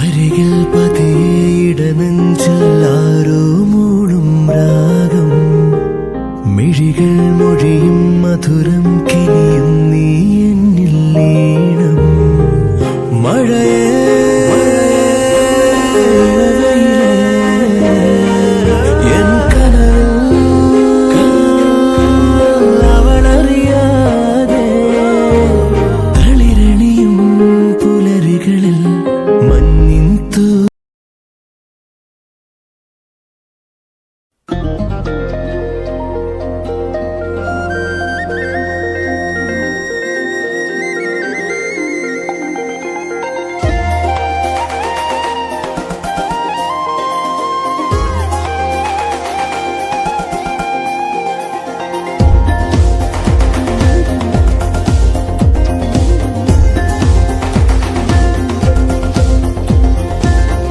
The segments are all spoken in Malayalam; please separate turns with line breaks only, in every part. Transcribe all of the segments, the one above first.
അരികിൽ പതിയിട നെഞ്ചല്ലാരോ മൂളും രാഗം. മിഴികൾ മൊഴിയും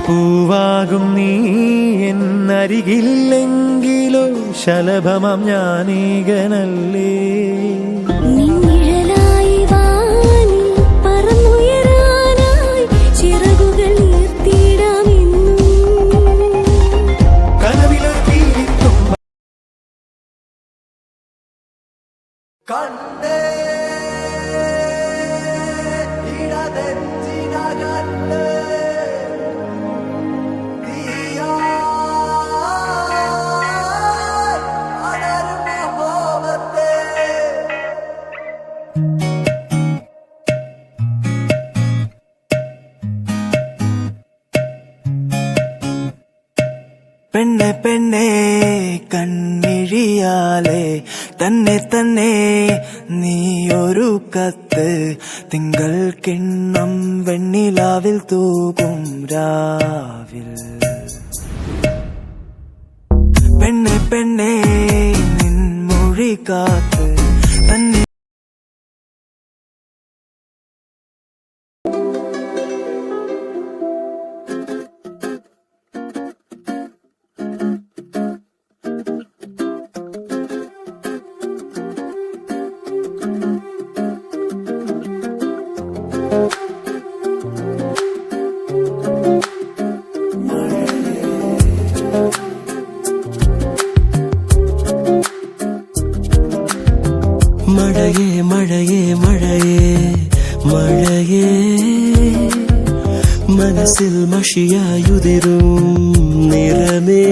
പൂവാകും നീ എന്നരികില്ലെങ്കിലോ ശലഭമം ഞാനീകനല്ലേ?
നിന്നിഴലായി
പെണ്ണെ പെണ്ണെ കണ്ണിഴിയാലെ. തന്നെ തന്നെ നീ ഒരു കത്ത്. തിങ്കൾ കിണ്ണം വെണ്ണിലാവിൽ തൂകും രാവിൽ. പെണ്ണെ പെണ്ണെ നിൻ മൊഴി കാത്ത്.
മഴയേ മഴയേ മഴയേ മഴയേ മനസ്സിൽ മഷിയായുതിരും നിറമേ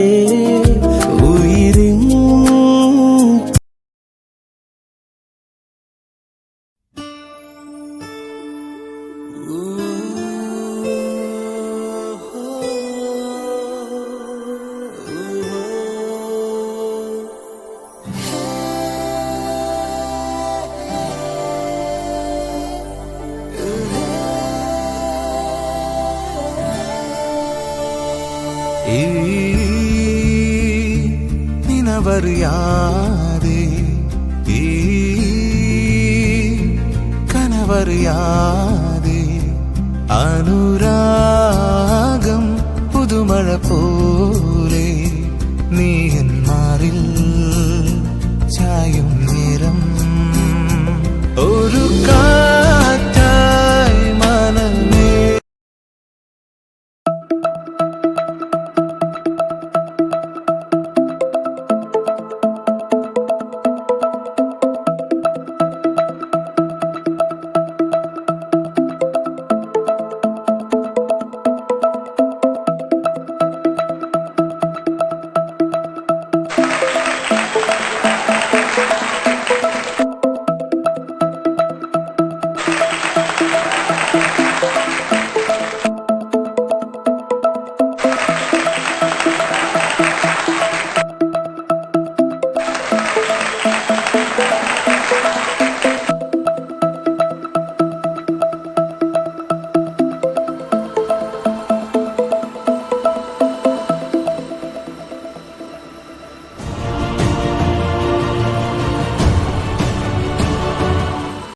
ஏ
நினவர் யாரே ஏ கணவர் யாரே அனுராகம் புதுமழ போ